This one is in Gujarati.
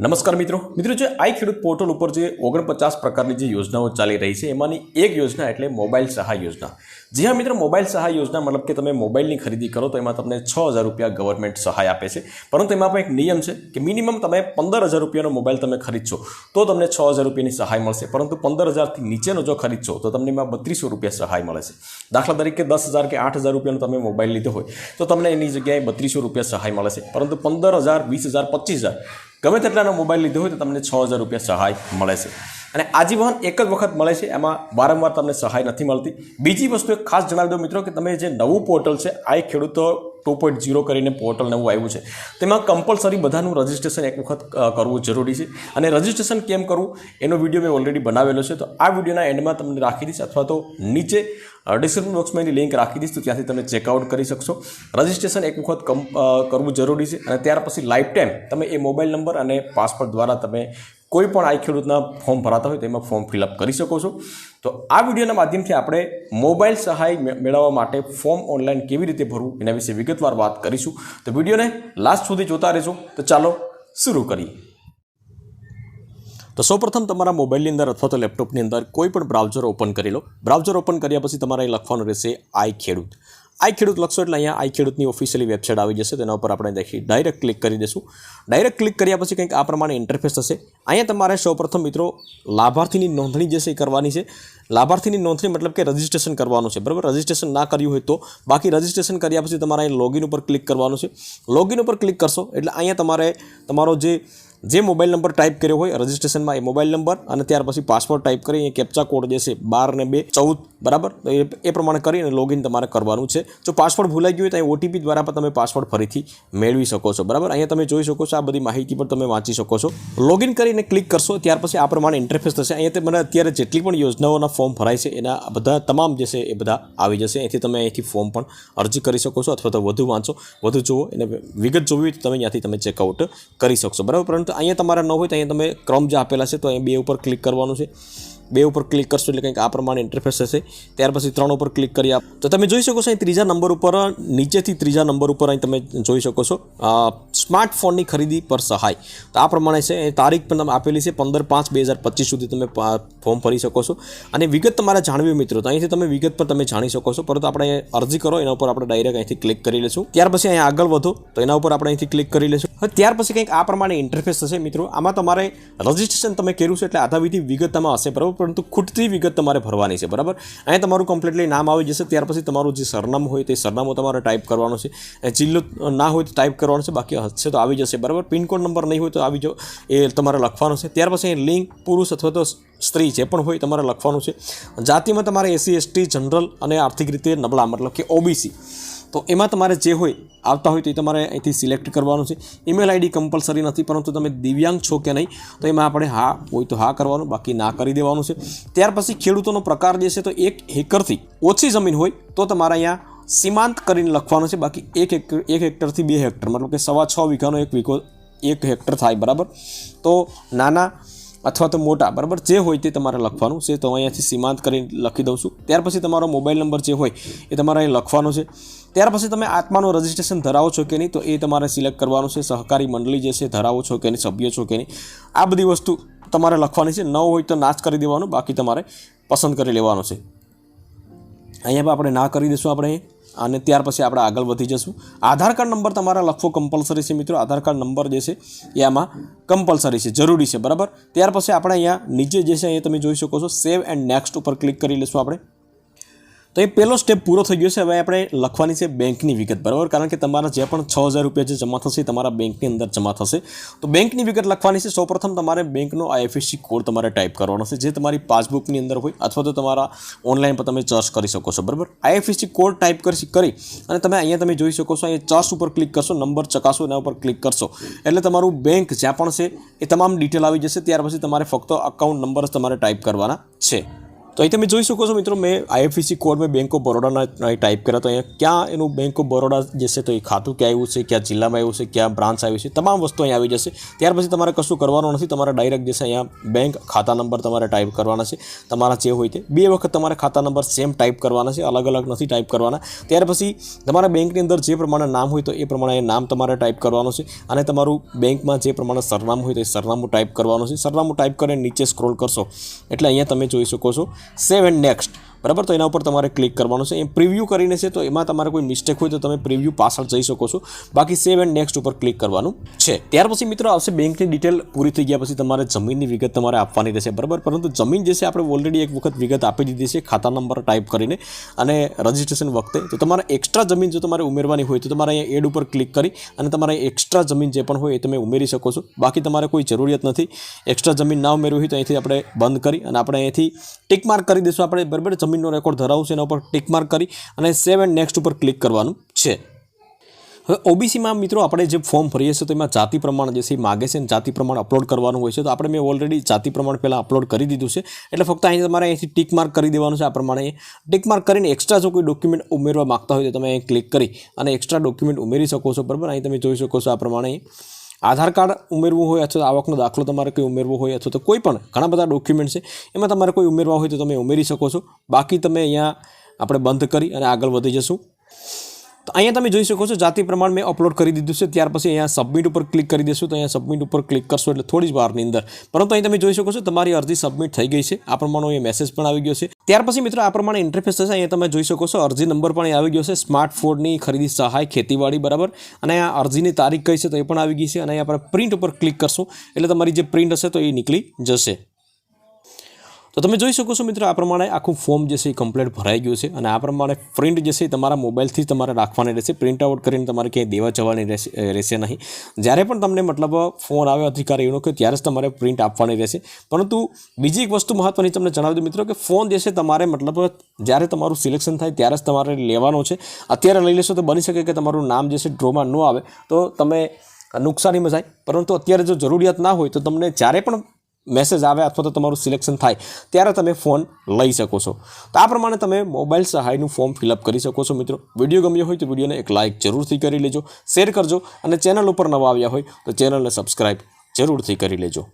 નમસ્કાર મિત્રો. મિત્રો, જે આઈ ખેડૂત પોર્ટલ ઉપર જે ઓગણપચાસ પ્રકારની જે યોજનાઓ ચાલી રહી છે, એમાંની એક યોજના એટલે મોબાઈલ સહાય યોજના. જી હા મિત્રો, મોબાઈલ સહાય યોજના મતલબ કે તમે મોબાઈલની ખરીદી કરો તો એમાં તમને છ હજાર રૂપિયા ગવર્મેન્ટ સહાય આપે છે. પરંતુ એમાં પણ એક નિયમ છે કે મિનિમમ તમે પંદર હજાર રૂપિયાનો મોબાઈલ તમે ખરીદશો, તો તમને છ હજાર રૂપિયાની સહાય મળશે. પરંતુ પંદર હજારથી નીચેનો જો ખરીદશો, તો તમને એમાં બત્રીસો રૂપિયા સહાય મળે છે. દાખલા તરીકે દસ હજાર કે આઠ હજાર રૂપિયાનો તમે મોબાઈલ લીધો હોય, તો તમને એની જગ્યાએ બત્રીસો રૂપિયા સહાય મળે છે. પરંતુ પંદર હજાર, વીસ હજાર, પચીસ હજાર ગમે તેટલાનો મોબાઈલ લીધો હોય તો તમને છ હજાર રૂપિયા સહાય મળે છે. અને આજીવન એક જ વખત મળે છે, એમાં વારંવાર તમને સહાય નથી મળતી. બીજી વસ્તુ એક ખાસ જણાવી દો મિત્રો કે તમે જે નવું પોર્ટલ છે, આ એ ખેડૂતો ટુ પોઈન્ટ ઝીરો કરીને પોર્ટલ નવું આવ્યું છે. તેમાં કમ્પલસરી બધાનું રજિસ્ટ્રેશન એક વખત કરવું જરૂરી છે. અને રજિસ્ટ્રેશન કેમ કરવું? એનો વીડિયો મેં ઓલરેડી બનાવેલો છે. તો આ વિડીયોના એન્ડમાં તમને રાખી દઈશ અથવા તો નીચે ડિસ્ક્રિપ્શન બોક્સમાં એની લિંક રાખી દઈશ, તો ત્યાંથી તમે ચેકઆઉટ કરી શકશો. રજિસ્ટ્રેશન એક વખત કમ કરવું જરૂરી છે. અને ત્યાર પછી લાઈફ ટાઈમ તમે એ મોબાઈલ નંબર અને પાસપોર્ટ દ્વારા તમે કોઈ પણ આઈ ખેડૂતના ફોર્મ ભરાતા હોય તેમાં ફોર્મ ફિલઅપ કરી શકો છો. તો આ વિડીયોના માધ્યમથી આપણે મોબાઈલ સહાય મેળવવા માટે ફોર્મ ઓનલાઈન કેવી રીતે ભરવું એના વિશે વિગતવાર વાત કરીશું. તો વિડીયોને લાસ્ટ સુધી જોતા રહેજો. તો ચાલો શરૂ કરીએ. તો સૌપ્રથમ તમારા મોબાઈલની અંદર અથવા તો લેપટોપની અંદર કોઈ પણ બ્રાઉઝર ઓપન કરી લો. બ્રાઉઝર ઓપન કર્યા પછી તમારે લખવાનું રહેશે આઈ ખેડૂત. આઈ ખેડૂત લખશો એટલે અહીંયા આઈ ખેડૂતની ઓફિશિયલી વેબસાઇટ આવી જશે. તેના ઉપર આપણે દેખી ડાયરેક્ટ ક્લિક કરી દઈશું. ડાયરેક્ટ ક્લિક કર્યા પછી કંઈક આ પ્રમાણે ઇન્ટરફેસ થશે. અહીંયા તમારે સૌપ્રથમ મિત્રો લાભાર્થીની નોંધણી જે છે એ કરવાની છે. લાભાર્થીની નોંધણી મતલબ કે રજિસ્ટ્રેશન કરવાનું છે. બરાબર? રજિસ્ટ્રેશન ના કર્યું હોય તો. બાકી રજિસ્ટ્રેશન કર્યા પછી તમારે અહીં લોગિન ઉપર ક્લિક કરવાનું છે. લોગિન ઉપર ક્લિક કરશો એટલે અહીંયા તમારે તમારો જે જે મોબાઈલ નંબર ટાઈપ કર્યો હોય રજિસ્ટ્રેશનમાં એ મોબાઈલ નંબર અને ત્યાર પછી પાસવર્ડ ટાઈપ કરી, એ કેપ્ચા કોડ જે છે બાર ને બે ચૌદ, બરાબર? એ પ્રમાણે કરી અને લોગિન તમારે કરવાનું છે. જો પાસવર્ડ ભૂલાઈ ગયું હોય તો અહીં ઓટીપી દ્વારા પણ તમે પાસવર્ડ ફરીથી મેળવી શકો છો, બરાબર? અહીંયા તમે જોઈ શકો છો આ બધી માહિતી પણ તમે વાંચી શકો છો. લોગિન કરીને ક્લિક કરશો, ત્યાર પછી આ પ્રમાણે ઇન્ટરફેસ થશે. અહીંયા તે મને અત્યારે જેટલી પણ યોજનાઓના ફોર્મ ભરાય છે, એના બધા તમામ જે છે એ બધા આવી જશે. અહીંથી તમે અહીંથી ફોર્મ પણ અરજી કરી શકો છો અથવા તો વધુ વાંચો, વધુ જુઓ, એને વિગત જોવી હોય તો તમે અહીંયાથી તમે ચેકઆઉટ કરી શકશો, બરાબર? પરંતુ અહીંયા તમારા ન હોય તો અહીંયા તમે ક્રમ જે આપેલા છે તો અહીં બે ઉપર ક્લિક કરવાનું છે. બે ઉપર ક્લિક કરશો એટલે કંઈક આ પ્રમાણે ઇન્ટરફેસ હશે. ત્યાર પછી ત્રણ ઉપર ક્લિક કરી આપ. તો તમે જોઈ શકો છો અહીં ત્રીજા નંબર ઉપર, નીચેથી ત્રીજા નંબર ઉપર અહીં તમે જોઈ શકો છો સ્માર્ટફોનની ખરીદી પર સહાય. તો આ પ્રમાણે છે તારીખ પણ તમે આપેલી છે, પંદર પાંચ બે હજાર પચીસ સુધી તમે ફોર્મ ભરી શકો છો. અને વિગત તમારે જાણવી મિત્રો, તો અહીંથી તમે વિગત પણ તમે જાણી શકો છો. પરંતુ આપણે અરજી કરો, એના ઉપર આપણે ડાયરેક્ટ અહીંથી ક્લિક કરી લઈશું. ત્યાર પછી અહીંયા આગળ વધો, તો એના ઉપર આપણે અહીંથી ક્લિક કરી લઈશું. હવે ત્યાર પછી કંઈક આ પ્રમાણે ઇન્ટરફેસ થશે મિત્રો. આમાં તમારે રજિસ્ટ્રેશન તમે કર્યું છે, એટલે આધાવિધિ વિગત તમે હશે, બરાબર? પરંતુ ખૂટતી વિગત તમારે ભરવાની છે, બરાબર? અહીંયા તમારું કમ્પ્લીટલી નામ આવી જશે, ત્યાર પછી તમારું જે સરનામું હોય તે સરનામું તમારે ટાઈપ કરવાનું છે. જિલ્લો ના હોય તો ટાઈપ કરવાનું છે, બાકી હશે તો આવી જશે, બરાબર? પિનકોડ નંબર નહીં હોય તો આવી જાઓ, એ તમારે લખવાનું છે. ત્યાર પછી લિંક પુરુષ અથવા તો સ્ત્રી જે પણ હોય તમારે લખવાનું છે. જાતિમાં તમારે એસસી એસટી જનરલ અને આર્થિક રીતે નબળા, મતલબ કે ઓબીસી તો એમાં તમારે જે હોય, આવતા હોય તો એ તમારે અહીંથી સિલેક્ટ કરવાનું છે. ઈમેલ આઈડી કમ્પલસરી નથી, પરંતુ તમે દિવ્યાંગ છો કે નહીં, તો એમાં આપણે હા, હોય તો હા કરવાનું, બાકી ના કરી દેવાનું છે. ત્યાર પછી ખેડૂતોનો પ્રકાર જે છે તો એક હેકરથી ઓછી જમીન હોય, તો તમારે અહીંયા સીમાંત કરીને લખવાનું છે. બાકી એક હેક્ટર, એક હેક્ટરથી બે હેક્ટર, મતલબ કે સવા છ વીઘાનો એક વીઘો, એક હેક્ટર થાય, બરાબર? તો નાના અથવા તો મોટા, બરાબર? જે હોય તે તમારે લખવાનું છે. તો અહીંયાથી સીમાંત કરીને લખી દઉં છું. ત્યાર પછી તમારો મોબાઈલ નંબર જે હોય એ તમારે અહીં લખવાનો છે. ત્યાર પછી તમે આત્માનું રજિસ્ટ્રેશન ધરાવો છો કે નહીં, તો એ તમારે સિલેક્ટ કરવાનું છે. સહકારી મંડળી જે છે ધરાવો છો કે નહીં, સભ્ય છો કે નહીં, આ બધી વસ્તુ તમારે લખવાની છે. ન હોય તો નાશ કરી દેવાનું, બાકી તમારે પસંદ કરી લેવાનું છે. અહીંયા પણ આપણે ના કરી દઈશું આપણે. અને ત્યાર પછી આપણે આગળ વધી જશું. આધાર કાર્ડ નંબર તમારા લખવો કમ્પલસરી છે મિત્રો. આધાર કાર્ડ નંબર જે છે, એ આમાં કમ્પલસરી છે, જરૂરી છે, બરાબર? ત્યાર પછી આપણે અહીંયા નીચે જે છે, અહીંયા તમે જોઈ શકો છો સેવ એન્ડ નેક્સ્ટ ઉપર ક્લિક કરી લઈશું આપણે. તો એ પહેલો સ્ટેપ પૂરો થઈ ગયો છે. હવે આપણે લખવાની છે બેંકની વિગત. બરાબર? કારણ કે તમારા જે પણ છ હજાર રૂપિયા જે જમા થશે તમારા બેંકની અંદર જમા થશે. તો બેંકની વિગત લખવાની છે. સૌપ્રથમ તમારે બેંકનો આઈએફએસસી કોડ તમારે ટાઈપ કરવાનો છે. જે તમારી પાસબુકની અંદર હોય અથવા તો તમારા ઓનલાઈન પર તમે ચર્ચ કરી શકો છો. બરાબર? આઈએફએસસી કોડ ટાઈપ કરી કરી અને તમે અહીંયા તમે જોઈ શકો છો. અહીંયા ચર્ચ ઉપર ક્લિક કરશો, નંબર ચકાસો, એના ઉપર ક્લિક કરશો. એટલે તમારું બેંક જ્યાં પણ છે એ તમામ ડિટેલ આવી જશે. ત્યાર પછી તમારે ફક્ત અકાઉન્ટ નંબર જ તમારે ટાઈપ કરવાના છે. તો અહીં તમે જોઈ શકો છો મિત્રો, મેં આઈએફએસસી કોડ મેં બેંક ઓફ બરોડાના ટાઈપ કર્યા. તો અહીંયા ક્યાં એનું બેંક ઓફ બરોડા જે છે તો એ ખાતું ક્યાં આવ્યું છે, ક્યાં જિલ્લામાં આવ્યું છે, ક્યાં બ્રાન્ચ આવ્યું છે, તમામ વસ્તુ અહીંયા આવી જશે. ત્યાર પછી તમારે કશું કરવાનું નથી, તમારે ડાયરેક્ટ જે છે અહીંયા બેંક ખાતા નંબર તમારે ટાઈપ કરવાના છે, તમારા જે હોય તે. બે વખત તમારે ખાતા નંબર સેમ ટાઈપ કરવાના છે, અલગ અલગ નથી ટાઈપ કરવાના. ત્યાર પછી તમારા બેંકની અંદર જે પ્રમાણે નામ હોય તો એ પ્રમાણે નામ તમારે ટાઈપ કરવાનું છે અને તમારું બેંકમાં જે પ્રમાણે સરનામું હોય તો એ સરનામું ટાઈપ કરવાનું છે. સરનામું ટાઈપ કરીને નીચે સ્ક્રોલ કરશો. એટલે અહીંયા તમે જોઈ શકો છો સેવ એન્ડ નેક્સ્ટ બરાબર? તો એના ઉપર તમારે ક્લિક કરવાનું છે. એ પ્રિવ્યૂ કરીને છે તો એમાં તમારે કોઈ મિસ્ટેક હોય તો તમે પ્રિવ્યૂ પાછળ જઈ શકો છો. બાકી સેવ એન્ડ નેક્સ્ટ ઉપર ક્લિક કરવાનું છે. ત્યાર પછી મિત્રો આવશે બેંકની ડિટેલ પૂરી થઈ ગયા પછી તમારે જમીનની વિગત તમારે આપવાની રહેશે. બરાબર? પરંતુ જમીન જે છે આપણે ઓલરેડી એક વખત વિગત આપી દીધી છે. ખાતા નંબર ટાઈપ કરીને. અને રજિસ્ટ્રેશન વખતે તો તમારે એક્સ્ટ્રા જમીન જો તમારે ઉમેરવાની હોય તો તમારે અહીંયા એડ ઉપર ક્લિક કરી અને તમારે એક્સ્ટ્રા જમીન જે પણ હોય એ તમે ઉમેરી શકો છો. બાકી તમારે કોઈ જરૂરિયાત નથી. એક્સ્ટ્રા જમીન ના ઉમેરવી હોય તો અહીંથી આપણે બંધ કરી અને આપણે અહીંથી ટિક માર્ક કરી દઈશું. આપણે બરાબર? જમીનનો રેકોર્ડ ધરાવું છે એના ઉપર ટિક માર્ક કરી અને સેવ એન્ડ નેક્સ્ટ ઉપર ક્લિક કરવાનું છે. હવે ઓબીસીમાં મિત્રો આપણે જે ફોર્મ ભરીએ છીએ તો એમાં જાતિ પ્રમાણ જે છે માગે છે અને જાતિ પ્રમાણ અપલોડ કરવાનું હોય છે. તો આપણે મેં ઓલરેડી જાતિ પ્રમાણ પહેલાં અપલોડ કરી દીધું છે. એટલે ફક્ત અહીં તમારે અહીંથી ટિક માર્ક કરી દેવાનું છે આ પ્રમાણે. ટિક માર્ક કરીને એક્સ્ટ્રા જો કોઈ ડોક્યુમેન્ટ ઉમેરવા માગતા હોય તો તમે અહીં ક્લિક કરી અને એક્સ્ટ્રા ડોક્યુમેન્ટ ઉમેરી શકો છો, બરાબર? અહીં તમે જોઈ શકો છો આ પ્રમાણે. આધાર કાર્ડ ઉમેરવું હોય અથવા આવકનો દાખલો તમારે કોઈ ઉમેરવો હોય અથવા તો કોઈ પણ ઘણા બધા ડોક્યુમેન્ટ છે, એમાં તમારે કોઈ ઉમેરવા હોય તો તમે ઉમેરી શકો છો. બાકી તમે અહીંયા આપણે બંધ કરી અને આગળ વધી જશું. તો અહીંયા તમે જોઈ શકો છો, જાતિ પ્રમાણ મેં અપલોડ કરી દીધું છે. ત્યાર પછી અહીંયા સબમિટ ઉપર ક્લિક કરી દેશું તો અહીંયા સબમિટ ઉપર ક્લિક કરશો એટલે થોડી જ વારની અંદર. પરંતુ અહીં તમે જોઈ શકો છો, તમારી અરજી સબમિટ થઈ ગઈ છે. આ પ્રમાણે એ મેસેજ પણ આવી ગયો છે. ત્યાર પછી મિત્રો આ પ્રમાણે ઇન્ટરફેસ થશે. અહીંયા તમે જોઈ શકો છો, અરજી નંબર પણ આવી ગયો છે. સ્માર્ટફોનની ખરીદી સહાય ખેતીવાડી, બરાબર? અને આ અરજીની તારીખ કઈ છે તો એ પણ આવી ગઈ છે. અને અહીંયા આપણે પ્રિન્ટ ઉપર ક્લિક કરશું. એટલે તમારી જે પ્રિન્ટ હશે તો એ નીકળી જશે. તો તમે જોઈ શકો છો મિત્રો, આ પ્રમાણે આખું ફોર્મ જે છે એ કમ્પ્લીટ ભરાઈ ગયું છે અને આ પ્રમાણે પ્રિન્ટ જે છે તમારા મોબાઈલથી તમારે રાખવાની રહેશે. પ્રિન્ટ આઉટ કરીને તમારે ક્યાંય દેવા જવાની રહેશે રહેશે નહીં. જ્યારે પણ તમને મતલબ ફોન આવે અધિકારીઓનો કે ત્યારે જ તમારે પ્રિન્ટ આપવાની રહેશે. પરંતુ બીજી એક વસ્તુ મહત્વની તમને જણાવી દઉં મિત્રો, કે ફોન જે છે તમારે મતલબ જ્યારે તમારું સિલેક્શન થાય ત્યારે જ તમારે લેવાનો છે. અત્યારે લઈ લેશો તો બની શકે કે તમારું નામ જે છે ડ્રોમાં ન આવે, તો તમે નુકસાનીમાં જાય. પરંતુ અત્યારે જો જરૂરિયાત ના હોય તો તમને જ્યારે પણ મેસેજ આવે અથવા તો તમારું સિલેક્શન થાય, ત્યારે તમે ફોન લઈ શકો છો. તો આ પ્રમાણે તમે મોબાઈલ સહાયનું ફોર્મ ફિલઅપ કરી શકો છો મિત્રો. વીડિયો ગમ્યો હોય તો વિડીયોને એક લાઇક જરૂરથી કરી લેજો, શેર કરજો અને ચેનલ ઉપર નવા આવ્યા હોય તો ચેનલને સબસ્ક્રાઈબ જરૂરથી કરી લેજો.